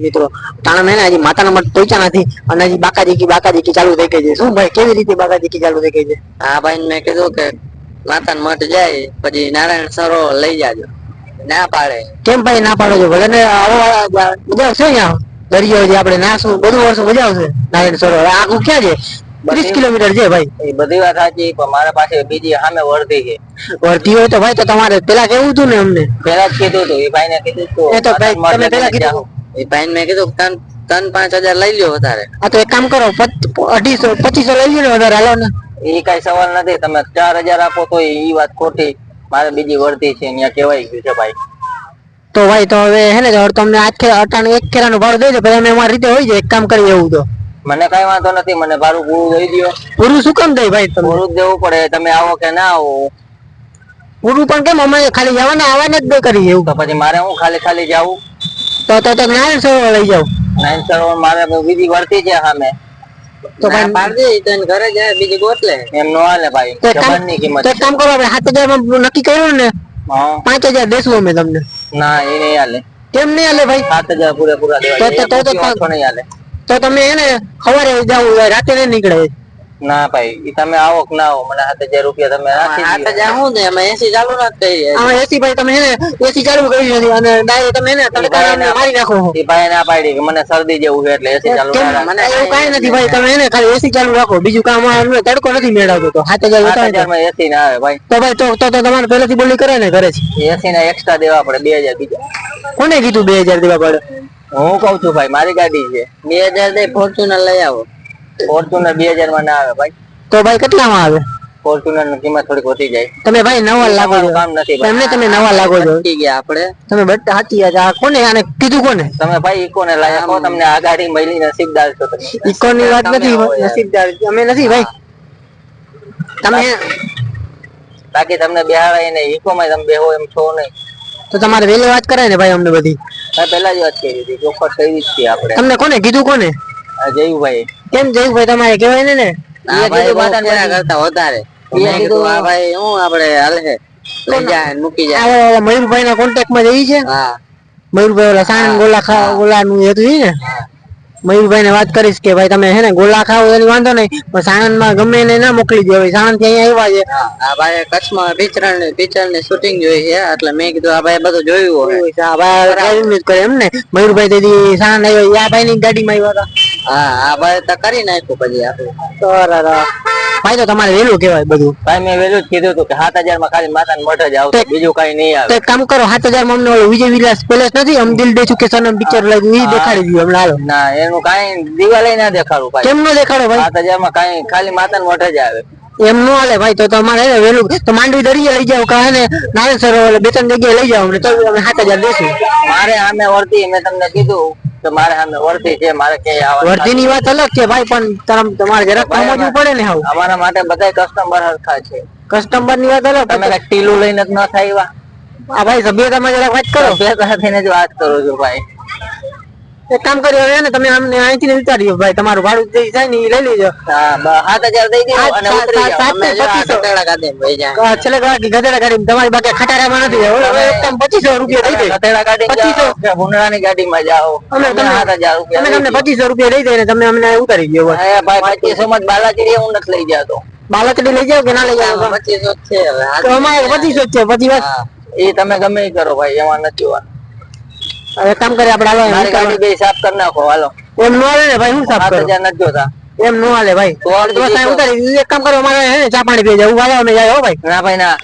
મિત્રો. તાણા મહિના હજી માતાના મઠ પહોંચ્યા નથી. અને હજી બાકાજીકી બાકાજીકી ચાલુ થઈ ગઈ છે. શું ભાઈ કેવી રીતે બાકાજીકી ચાલુ થઈ ગઈ છે? હા ભાઈ મેં કીધું કે માતા મઠ જાય પછી નારાયણ સરો લઈ જાજો. ના પાડે. કેમ ભાઈ ના પાડો છો? ભલે ને આવો બધા છે અહીંયા? દરિયો છે આપણે નાશું બધું વર્ષો મજા આવશે નારાયણ સરોવર આખું ક્યાં છે? ત્રીસ કિલોમીટર છે ભાઈ. એ બધી વાત સાચી પણ મારા પાસે બીજી સામે વર્ધી છે. વર્ધી હોય તો ભાઈ તો તમારે પેલા કેવું હતું ને અમને. પેલા જ કીધું હતું એ ભાઈ ને કીધું હતું એ તો ભાઈ માતા તમે પેલા કીધું. ભાઈ મેં કીધું ત્રણ ત્રણ પાંચ હજાર લઈ લ્યો વધારે. આ તો એક કામ કરો અઢીસો પચીસો લઈ લ્યો ને વધારે હાલો ને. એ કઈ સવાલ નથી તમે ચાર હજાર આપો તો એ વાત ખોટી. મારે બીજી વર્ધી છે ત્યાં કેવાય ગયું છે ભાઈ. તો ભાઈ તો હવે હે ને તમને આજ અટાણે એક ખેરાનું ભાડું દઈ દો પછી અમે અમારી રીતે હોય જાય એક કામ કરીએ એવું તો. મને કઈ વાંધો નથી મને ભાડું પૂરું દઈ દો પૂરું શું કામ દઈ ભાઈ તમે પૂરું દેવું પડે તમે આવો કે ના આવો. પૂરું પણ કેમ અમે ખાલી જવાના આવવાને જ બે કરી એવું. તો પછી મારે હું ખાલી ખાલી જાવું? તો તો તો નારાયણ સરોવર લઈ જાવ નાઈન સરોવર મારે વિધિ વર્તી છે સામે. તો ભાઈ- પાડજે તો ઘરે જાય બીજી ગોતલે. એમ નો હાલે ભાઈ એક કિંમત તો કામ કરો આપણે સાત હજારમાં નક્કી કર્યું ને હા. પાંચ હજાર દેશું અમે તમને. ના એ નહીં હાલે. કેમ નહીં હાલે ભાઈ? સાત હજાર પૂરેપૂરા દેવા તો- તો- તો- તો- તમે એને સવારે જાવ રાતે નહીં નીકળે. ના ભાઈ તમે આવો કે ના આવો મને સાત હજાર રૂપિયા તમે રાખી હજાર હું ને અમે એસી ચાલુ ના કહીએ આમાં એસી ભાઈ તમે એને એસી ચાલુ કરી નથી અને ડાયરેક્ટ તમે એને તડકા મારી નાખો. એ ભાઈ ના પાડી કે મને શરદી જેવું છે એટલે એસી ચાલુ મને એવું કાંઈ નથી ભાઈ તમે એને ખાલી એસી ચાલુ રાખો. બીજું કામ અમને તડકો નથી મેળવતો. તો સાત હજાર સાત હજારમાં એસી ના આવે ભાઈ. તો ભાઈ તો તો તો તમારે પહેલેથી બોલી કરે ને ઘરે છે એસી ના એક્સ્ટ્રા દેવા પડે બે હજાર બીજા. કોને કીધું બે હજાર દેવા પડે? હું કઉ છું ભાઈ મારી ગાડી છે. બે હજાર દે ફોર્ચ્યુનર લઈ આવો. ફોર્ચ્યુનર બે હજારમાં ના આવે ભાઈ. તો ભાઈ કેટલામાં આવે? ફોર્ચ્યુનરની કિંમત થોડીક વધી જાય. તમે ભાઈ નવા લાગો છો. કામ નથી ભાઈ. એમને તમે નવા લાગો છો. અટકી ગયા આપણે. તમે બટ સાચી વાત આ કોને? આને કીધું કોને? તમે ભાઈ ને લાયા. કહો તમને આ ગાડી મળી નસીબદાર છો તમે. ઇકો ની વાત નથી નસીબદાર અમે નથી ભાઈ. તમે બાકી તમને બેહાડે ને ઈકો માં તમે બેહો એમ છો નહીં. તો તમારે વેલે વાત કરાય ને ભાઈ અમને બધી. મેં પહેલા જ વાત કરી હતી. ચોખ્ખો થઈ જ છે આપણે. તમને કોને? કીધું કોને? આ જયુભાઈ કેમ જયું ભાઈ તમારે કેવાય ને ને? માતા કરતા વધારે. મેં કીધું આ ભાઈ હું આપણે હાલે લઈ જાય મૂકી જાય. મયુરભાઈ ના કોન્ટેક્ટમાં જઈ છે? હા. મયુરભાઈ ઓલા સાણંદ ગોલા ખા ગોલા નું હતું ને? મયુરભાઈ ને વાત કરીશ કે ભાઈ તમે હે ને ગોલા ખાવ એની વાંધો નહીં પણ સાણંદમાં ગમે એને ના મોકલી દો સાણંદથી અહીંયા આવ્યા છે. આ ભાઈ કચ્છમાં પિક્ચર ને પિક્ચરની શૂટિંગ જોઈ છે એટલે મેં કીધું આ ભાઈ બધું જોયું હોય. આ ભાઈ કરે એમ ને? મયુરભાઈ તેથી સાણંદ આવ્યો આ ભાઈ ની ગાડી માં આવ્યા હા આ ભાઈ તો કરી નાખ્યું પછી આપણે. તો અરે અરે. ભાઈ તો તમારે વેલું કહેવાય બધું. ભાઈ મેં વેલું જ કીધું હતું કે સાત હજારમાં ખાલી માતા ને મઠ જ આવશે બીજું કઈ નહીં તો એક કામ કરો સાત હજારમાં અમને વિજય વિલાસ પેલેસ નથી અમ દિલ દે ચુકે સનમ પિક્ચર લાગ્યું ઈ દેખાડી દીધું હમણાં હાલો. ના એનું કઈ દિવાળી ના દેખાડું ભાઈ. કેમ નો દેખાડો ભાઈ? સાત હજારમાં કઈ ખાલી માતા ને મઠ જ આવે. એમ નો હાલે ભાઈ તો તમારે વેલું તો માંડવી દરિયા લઈ જાવ કહે ને નારાયણ સરોવર બે ત્રણ જગ્યાએ લઈ જાવ અમને તો અમે સાત હજાર દેશું. મારે આમે વર્તી મેં તમને કીધું. મારે સામે વર્તી છે મારે ક્યાંય આવવાનું વર્તી ની વાત અલગ છે ભાઈ પણ તરમ- તમારે જરાક સમજવું પડે ને અમારા માટે બધા કસ્ટમર હરખા છે. કસ્ટમરની વાત અલગ તમે ટીલું લઈને જ ન થાય આ ભાઈ સભ્યતામાં જરાક વાત કરો. થઈને જ વાત કરું છું ભાઈ. એક કામ કરી હવે ને તમે અમને અહીંથી ને ઉતારી ભાઈ તમારું ભાડું જે થાય ને એ લઈ લેજો. સાત હજાર દઈ દો અને ઉતરી જાઓ. જાય છેલ્લે ગધેડા ગાડી તમારી બાકી ખટારામાં નથી. હવે હવે એકદમ પચીસો રૂપિયા દઈ દે. કટેડા ગાડી પચીસો. ગાડીમાં જાઓ. અમે તમને સાત હજાર રૂપિયા અમે તમને દઈ. પચીસો રૂપિયા લઈ દે ને તમે અમને ઉતારી બસ. ભાઈ પચીસો માં બાલાજી હું નથી લઈ જતો. બાલાજી લઈ જાવ કે ના લઈ જાવ પચીસો છે હવે તો અમારે પચીસો છે પછી બસ એ તમે ગમે કરો ભાઈ એમાં નથી જોવાનું. હવે કામ કરી આપણે હાલો મારી ગાડી બે સાફ કરી નાખો હાલો. એમ નો હાલે ને ભાઈ હું સાફ કરું? હજાર નથી જોતા. એમ નો હાલે ભાઈ. તો ઉતારી એક કામ કરો મારે ને ચા પાણી પી જાવ. ઊભા રહો અમે જાય હો ભાઈ. ના ભાઈ ના.